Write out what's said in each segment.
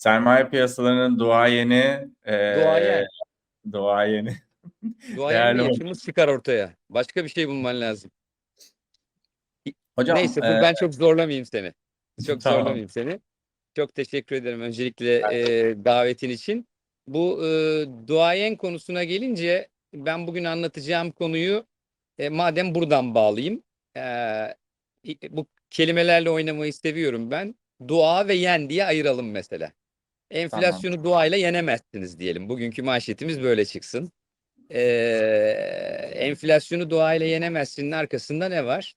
sermaye piyasalarının duayeni, eee, Duayen. duayeni. Duayen bir yapımız çıkar ortaya. Başka bir şey bulman lazım. Hocam, Neyse bu eee ben çok zorlamayayım seni. Çok Tamam. zorlamayayım seni. Çok teşekkür ederim öncelikle eee, davetin için. Bu eee, duayen konusuna gelince ben bugün anlatacağım konuyu e, madem buradan bağlayayım. İ- bu kelimelerle oynamayı seviyorum ben. Dua ve yen diye ayıralım mesela. Enflasyonu duayla yenemezsiniz diyelim. Bugünkü manşetimiz böyle çıksın. Eee, enflasyonu duayla yenemezsinin arkasında ne var?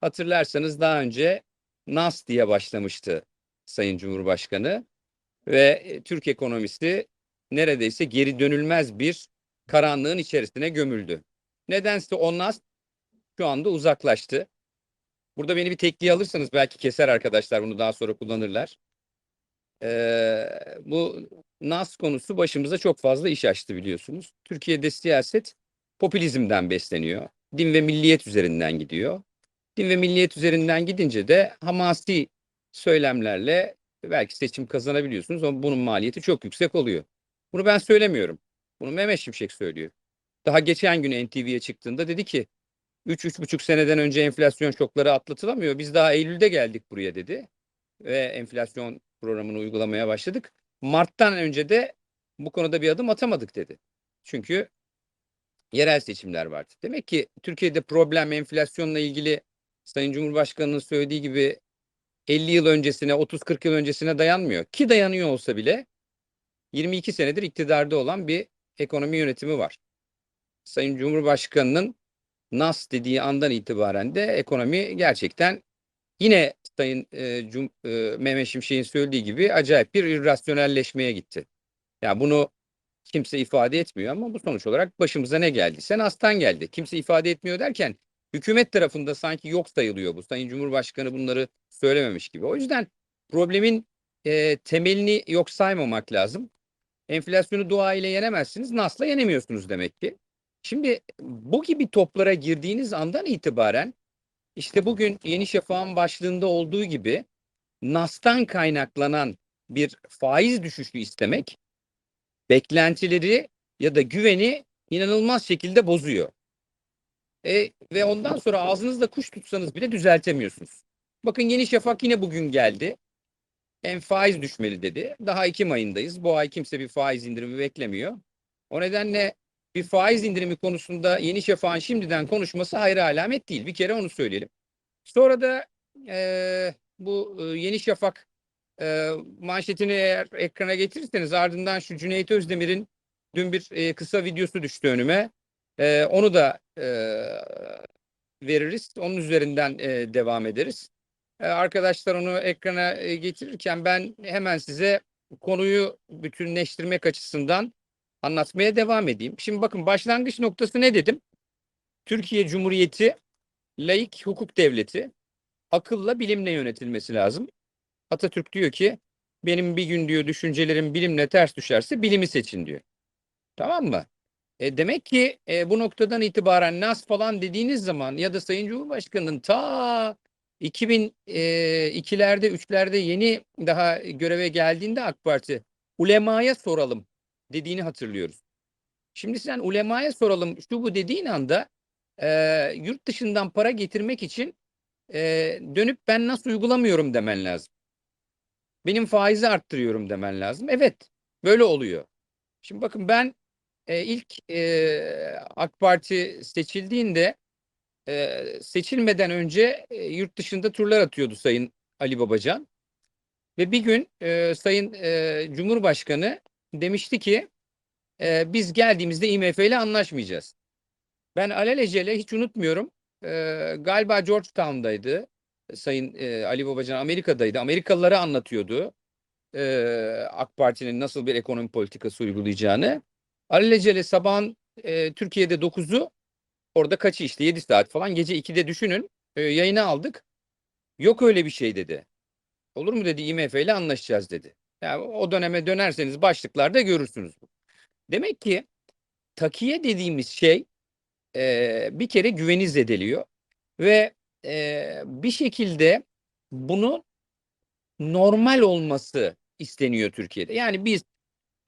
Hatırlarsanız daha önce NAS diye başlamıştı Sayın Cumhurbaşkanı ve e, Türk ekonomisi neredeyse geri dönülmez bir karanlığın içerisine gömüldü. Nedense o NAS şu anda uzaklaştı. Burada beni bir tekliğe alırsanız belki keser arkadaşlar bunu daha sonra kullanırlar. Ee, bu NAS konusu başımıza çok fazla iş açtı biliyorsunuz. Türkiye'de siyaset popülizmden besleniyor. Din ve milliyet üzerinden gidiyor. Din ve milliyet üzerinden gidince de hamasi söylemlerle belki seçim kazanabiliyorsunuz ama bunun maliyeti çok yüksek oluyor. Bunu ben söylemiyorum. Bunu Mehmet Şimşek söylüyor. Daha geçen gün NTV'ye çıktığında dedi ki 3-3,5 seneden önce enflasyon şokları atlatılamıyor. Biz daha Eylül'de geldik buraya dedi. Ve enflasyon programını uygulamaya başladık. Mart'tan önce de bu konuda bir adım atamadık dedi. Çünkü yerel seçimler vardı. Demek ki Türkiye'de problem enflasyonla ilgili Sayın Cumhurbaşkanı'nın söylediği gibi 50 yıl öncesine, 30-40 yıl öncesine dayanmıyor. Ki dayanıyor olsa bile 22 senedir iktidarda olan bir ekonomi yönetimi var. Sayın Cumhurbaşkanı'nın NAS dediği andan itibaren de ekonomi gerçekten yine Sayın e, Cum, e, Mehmet Şimşek'in söylediği gibi acayip bir irrasyonelleşmeye gitti. Yani bunu kimse ifade etmiyor ama bu sonuç olarak başımıza ne geldiyse NAS'tan geldi. Kimse ifade etmiyor derken hükümet tarafında sanki yok sayılıyor bu. Sayın Cumhurbaşkanı bunları söylememiş gibi. O yüzden problemin e, temelini yok saymamak lazım. Enflasyonu dua ile yenemezsiniz, NAS'la yenemiyorsunuz demek ki. Şimdi bu gibi toplara girdiğiniz andan itibaren işte bugün Yeni Şafak'ın başlığında olduğu gibi NAS'tan kaynaklanan bir faiz düşüşü istemek beklentileri ya da güveni inanılmaz şekilde bozuyor. E, ve ondan sonra ağzınızda kuş tutsanız bile düzeltemiyorsunuz. Bakın Yeni Şafak yine bugün geldi. En faiz düşmeli dedi. Daha Ekim ayındayız. Bu ay kimse bir faiz indirimi beklemiyor. O nedenle bir faiz indirimi konusunda Yeni Şafak'ın şimdiden konuşması hayra alamet değil. Bir kere onu söyleyelim. Sonra da e, bu e, Yeni Şafak e, manşetini eğer ekrana getirirseniz ardından şu Cüneyt Özdemir'in dün bir e, kısa videosu düştü önüme. E, onu da e, veririz. Onun üzerinden e, devam ederiz. E, arkadaşlar onu ekrana e, getirirken ben hemen size konuyu bütünleştirmek açısından anlatmaya devam edeyim. Şimdi bakın başlangıç noktası ne dedim? Türkiye Cumhuriyeti laik hukuk devleti akılla bilimle yönetilmesi lazım. Atatürk diyor ki benim bir gün diyor düşüncelerim bilimle ters düşerse bilimi seçin diyor. Tamam mı? E demek ki e, bu noktadan itibaren nas falan dediğiniz zaman ya da Sayın Cumhurbaşkanı'nın ta 2002'lerde 3'lerde yeni daha göreve geldiğinde AK Parti ulemaya soralım dediğini hatırlıyoruz. Şimdi sen ulemaya soralım şu bu dediğin anda e, yurt dışından para getirmek için e, dönüp ben nasıl uygulamıyorum demen lazım. Benim faizi arttırıyorum demen lazım. Evet böyle oluyor. Şimdi bakın ben e, ilk e, AK Parti seçildiğinde e, seçilmeden önce e, yurt dışında turlar atıyordu Sayın Ali Babacan. Ve bir gün e, Sayın e, Cumhurbaşkanı demişti ki e, biz geldiğimizde IMF ile anlaşmayacağız. Ben alelacele hiç unutmuyorum. E, galiba Georgetown'daydı. Sayın e, Ali Babacan Amerika'daydı. Amerikalılara anlatıyordu. E, AK Parti'nin nasıl bir ekonomi politikası uygulayacağını. Alelacele sabahın e, Türkiye'de 9'u orada kaçı işte 7 saat falan gece 2'de düşünün e, yayına aldık. Yok öyle bir şey dedi. Olur mu dedi IMF ile anlaşacağız dedi. Yani o döneme dönerseniz başlıklarda görürsünüz. Demek ki takiye dediğimiz şey e, bir kere güveni zedeliyor ve e, bir şekilde bunu normal olması isteniyor Türkiye'de. Yani biz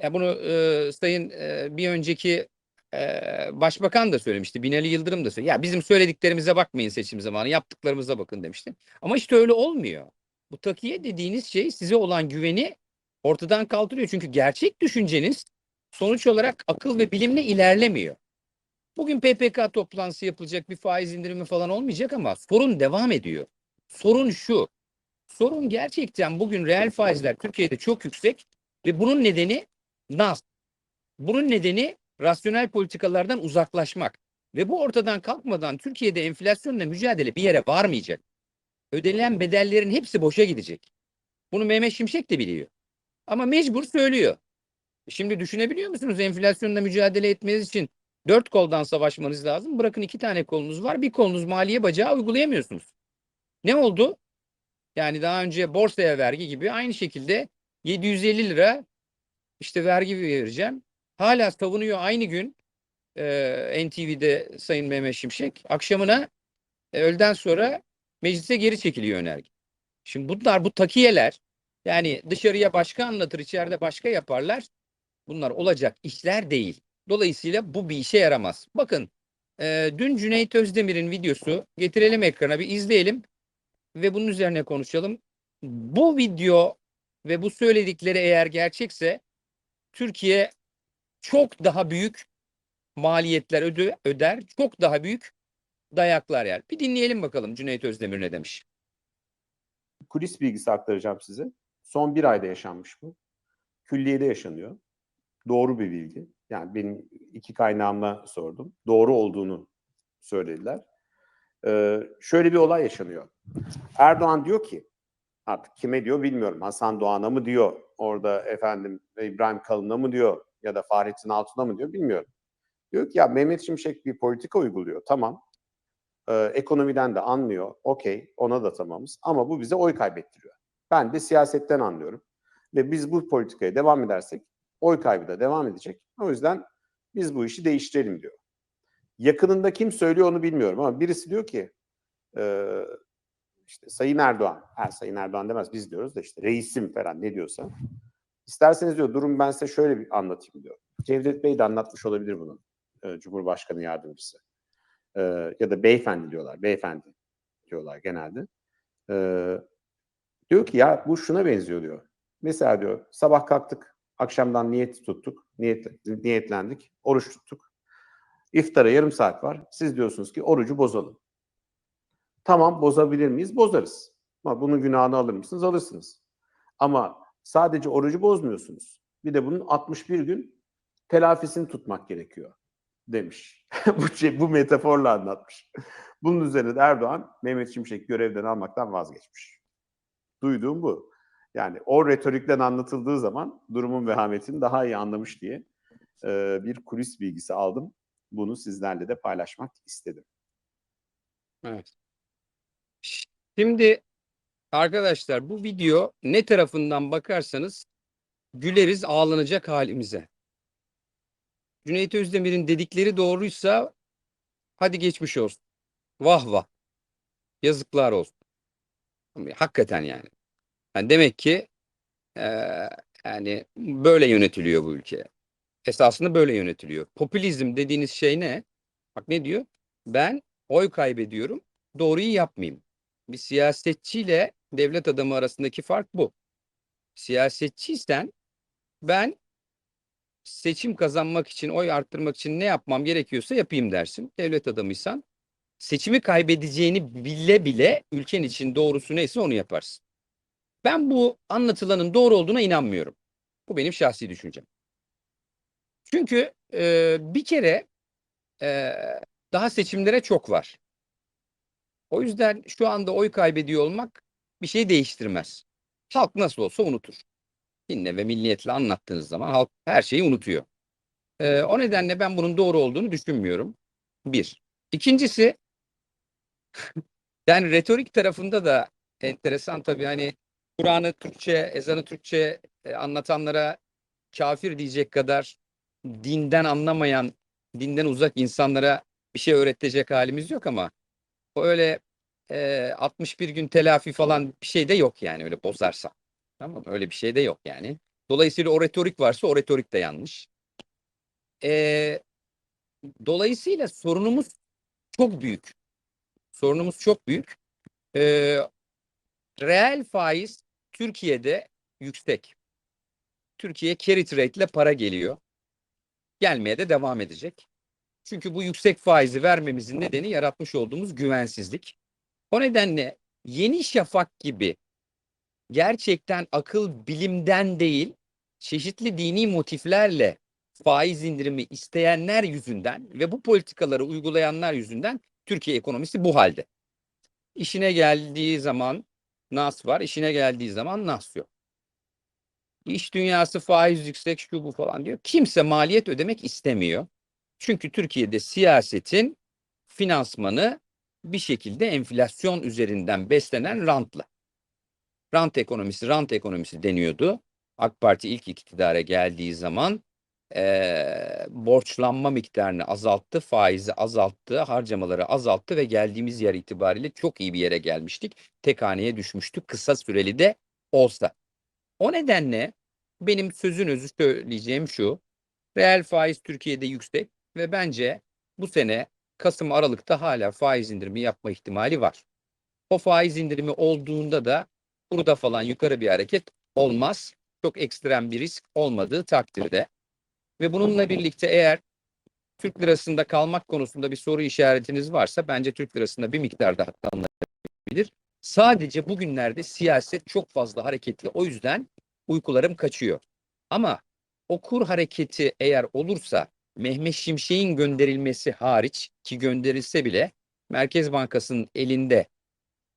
ya bunu e, sayın e, bir önceki e, başbakan da söylemişti. Binali Yıldırım da söyledi. Ya bizim söylediklerimize bakmayın seçim zamanı, yaptıklarımıza bakın demişti. Ama işte öyle olmuyor. Bu takiye dediğiniz şey size olan güveni ortadan kaldırıyor. Çünkü gerçek düşünceniz sonuç olarak akıl ve bilimle ilerlemiyor. Bugün PPK toplantısı yapılacak, bir faiz indirimi falan olmayacak ama sorun devam ediyor. Sorun şu. Sorun gerçekten bugün reel faizler Türkiye'de çok yüksek ve bunun nedeni NAS. Bunun nedeni rasyonel politikalardan uzaklaşmak. Ve bu ortadan kalkmadan Türkiye'de enflasyonla mücadele bir yere varmayacak. Ödenilen bedellerin hepsi boşa gidecek. Bunu Mehmet Şimşek de biliyor. Ama mecbur söylüyor. Şimdi düşünebiliyor musunuz enflasyonla mücadele etmeniz için dört koldan savaşmanız lazım. Bırakın iki tane kolunuz var. Bir kolunuz maliye bacağı uygulayamıyorsunuz. Ne oldu? Yani daha önce borsaya vergi gibi aynı şekilde 750 lira işte vergi vereceğim. Hala savunuyor aynı gün e, NTV'de Sayın Mehmet Şimşek. Akşamına e, öğleden sonra meclise geri çekiliyor önerge. Şimdi bunlar bu takiyeler yani dışarıya başka anlatır içeride başka yaparlar. Bunlar olacak işler değil. Dolayısıyla bu bir işe yaramaz. Bakın e, dün Cüneyt Özdemir'in videosu getirelim ekrana bir izleyelim ve bunun üzerine konuşalım. Bu video ve bu söyledikleri eğer gerçekse Türkiye çok daha büyük maliyetler öde, öder, çok daha büyük dayaklar yer. Bir dinleyelim bakalım Cüneyt Özdemir ne demiş. kulis bilgisi aktaracağım size. Son bir ayda yaşanmış bu. Külliyede yaşanıyor. Doğru bir bilgi. Yani benim iki kaynağımla sordum. Doğru olduğunu söylediler. Ee, şöyle bir olay yaşanıyor. Erdoğan diyor ki, artık kime diyor bilmiyorum. Hasan Doğan'a mı diyor, orada efendim İbrahim Kalın'a mı diyor ya da Fahrettin Altun'a mı diyor bilmiyorum. Diyor ki ya Mehmet Şimşek bir politika uyguluyor. Tamam. Ee, ekonomiden de anlıyor. Okey ona da tamamız. Ama bu bize oy kaybettiriyor. Ben de siyasetten anlıyorum. Ve biz bu politikaya devam edersek oy kaybı da devam edecek. O yüzden biz bu işi değiştirelim diyor. Yakınında kim söylüyor onu bilmiyorum ama birisi diyor ki e, işte Sayın Erdoğan, her Sayın Erdoğan demez biz diyoruz da işte reisim falan ne diyorsa. İsterseniz diyor durum ben size şöyle bir anlatayım diyor. Cevdet Bey de anlatmış olabilir bunu. e, Cumhurbaşkanı yardımcısı. E, ya da beyefendi diyorlar. Beyefendi diyorlar genelde. E, diyor ki ya bu şuna benziyor diyor. Mesela diyor sabah kalktık, akşamdan niyet tuttuk, niyet, niyetlendik, oruç tuttuk. İftara yarım saat var. Siz diyorsunuz ki orucu bozalım. Tamam bozabilir miyiz? Bozarız. Ama bunun günahını alır mısınız? Alırsınız. Ama sadece orucu bozmuyorsunuz. Bir de bunun 61 gün telafisini tutmak gerekiyor demiş. bu, şey, bu metaforla anlatmış. Bunun üzerine de Erdoğan Mehmet Şimşek görevden almaktan vazgeçmiş. Duyduğum bu. Yani o retorikten anlatıldığı zaman durumun vehametini daha iyi anlamış diye e, bir kulis bilgisi aldım. Bunu sizlerle de paylaşmak istedim. Evet. Şimdi arkadaşlar bu video ne tarafından bakarsanız güleriz ağlanacak halimize. Cüneyt Özdemir'in dedikleri doğruysa hadi geçmiş olsun. Vah vah. Yazıklar olsun. Hakikaten yani. yani demek ki eee, yani böyle yönetiliyor bu ülke. Esasında böyle yönetiliyor. Popülizm dediğiniz şey ne? Bak ne diyor? Ben oy kaybediyorum. Doğruyu yapmayayım. Bir siyasetçiyle devlet adamı arasındaki fark bu. Siyasetçiysen ben seçim kazanmak için, oy arttırmak için ne yapmam gerekiyorsa yapayım dersin. Devlet adamıysan seçimi kaybedeceğini bile bile ülken için doğrusu neyse onu yaparsın. Ben bu anlatılanın doğru olduğuna inanmıyorum. Bu benim şahsi düşüncem. Çünkü e, bir kere e, daha seçimlere çok var. O yüzden şu anda oy kaybediyor olmak bir şey değiştirmez. Halk nasıl olsa unutur. Dinle ve milliyetle anlattığınız zaman halk her şeyi unutuyor. Ee, o nedenle ben bunun doğru olduğunu düşünmüyorum. Bir. İkincisi yani retorik tarafında da enteresan tabii hani Kur'an'ı Türkçe, ezanı Türkçe e, anlatanlara kafir diyecek kadar dinden anlamayan, dinden uzak insanlara bir şey öğretecek halimiz yok ama o öyle e, 61 gün telafi falan bir şey de yok yani öyle bozarsa. Tamam? Öyle bir şey de yok yani. Dolayısıyla o retorik varsa o retorik de yanlış. Ee, dolayısıyla sorunumuz çok büyük. Sorunumuz çok büyük. Ee, reel faiz Türkiye'de yüksek. Türkiye carry trade ile para geliyor. Gelmeye de devam edecek. Çünkü bu yüksek faizi vermemizin nedeni yaratmış olduğumuz güvensizlik. O nedenle Yeni Şafak gibi gerçekten akıl bilimden değil, çeşitli dini motiflerle faiz indirimi isteyenler yüzünden ve bu politikaları uygulayanlar yüzünden Türkiye ekonomisi bu halde. İşine geldiği zaman nas var, işine geldiği zaman nas yok. İş dünyası faiz yüksek şu bu falan diyor. Kimse maliyet ödemek istemiyor. Çünkü Türkiye'de siyasetin finansmanı bir şekilde enflasyon üzerinden beslenen rantla. Rant ekonomisi, rant ekonomisi deniyordu. AK Parti ilk iktidara geldiği zaman eee, borçlanma miktarını azalttı, faizi azalttı, harcamaları azalttı ve geldiğimiz yer itibariyle çok iyi bir yere gelmiştik. Tek haneye düşmüştük kısa süreli de olsa. O nedenle benim sözün özü söyleyeceğim şu. Reel faiz Türkiye'de yüksek ve bence bu sene Kasım Aralık'ta hala faiz indirimi yapma ihtimali var. O faiz indirimi olduğunda da burada falan yukarı bir hareket olmaz. Çok ekstrem bir risk olmadığı takdirde. Ve bununla birlikte eğer Türk lirasında kalmak konusunda bir soru işaretiniz varsa bence Türk lirasında bir miktar daha kalınabilir. Sadece bugünlerde siyaset çok fazla hareketli. O yüzden uykularım kaçıyor. Ama o kur hareketi eğer olursa Mehmet Şimşek'in gönderilmesi hariç ki gönderilse bile Merkez Bankası'nın elinde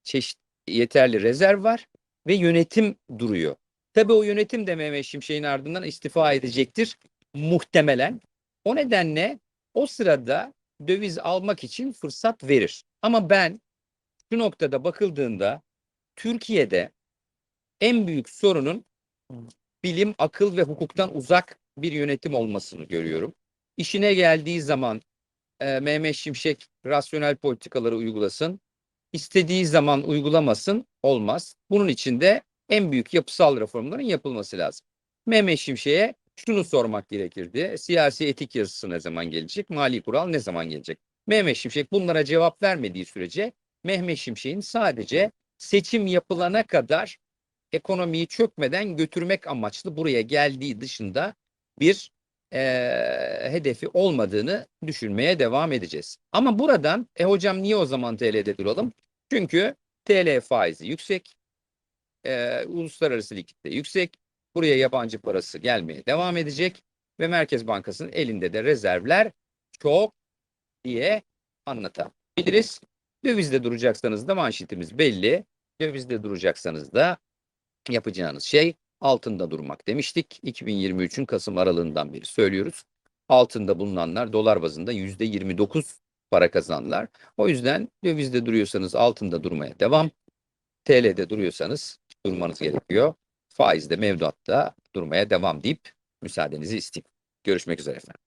çeşit yeterli rezerv var ve yönetim duruyor. Tabii o yönetim de Mehmet Şimşek'in ardından istifa edecektir muhtemelen. O nedenle o sırada döviz almak için fırsat verir. Ama ben şu noktada bakıldığında Türkiye'de en büyük sorunun bilim, akıl ve hukuktan uzak bir yönetim olmasını görüyorum. İşine geldiği zaman e, Mehmet Şimşek rasyonel politikaları uygulasın. İstediği zaman uygulamasın olmaz. Bunun için de en büyük yapısal reformların yapılması lazım. Mehmet Şimşek'e şunu sormak gerekirdi. Siyasi etik yazısı ne zaman gelecek? Mali kural ne zaman gelecek? Mehmet Şimşek bunlara cevap vermediği sürece Mehmet Şimşek'in sadece seçim yapılana kadar ekonomiyi çökmeden götürmek amaçlı buraya geldiği dışında bir eee, hedefi olmadığını düşünmeye devam edeceğiz. Ama buradan e hocam niye o zaman TL'de duralım? Çünkü TL faizi yüksek, eee, uluslararası likidite yüksek, buraya yabancı parası gelmeye devam edecek ve Merkez Bankası'nın elinde de rezervler çok diye anlatabiliriz. Dövizde duracaksanız da manşetimiz belli. Dövizde duracaksanız da yapacağınız şey altında durmak demiştik. 2023'ün Kasım aralığından beri söylüyoruz. Altında bulunanlar dolar bazında %29 para kazanlar. O yüzden dövizde duruyorsanız altında durmaya devam. TL'de duruyorsanız durmanız gerekiyor. Faizde mevduatta durmaya devam deyip müsaadenizi isteyeyim. Görüşmek üzere efendim.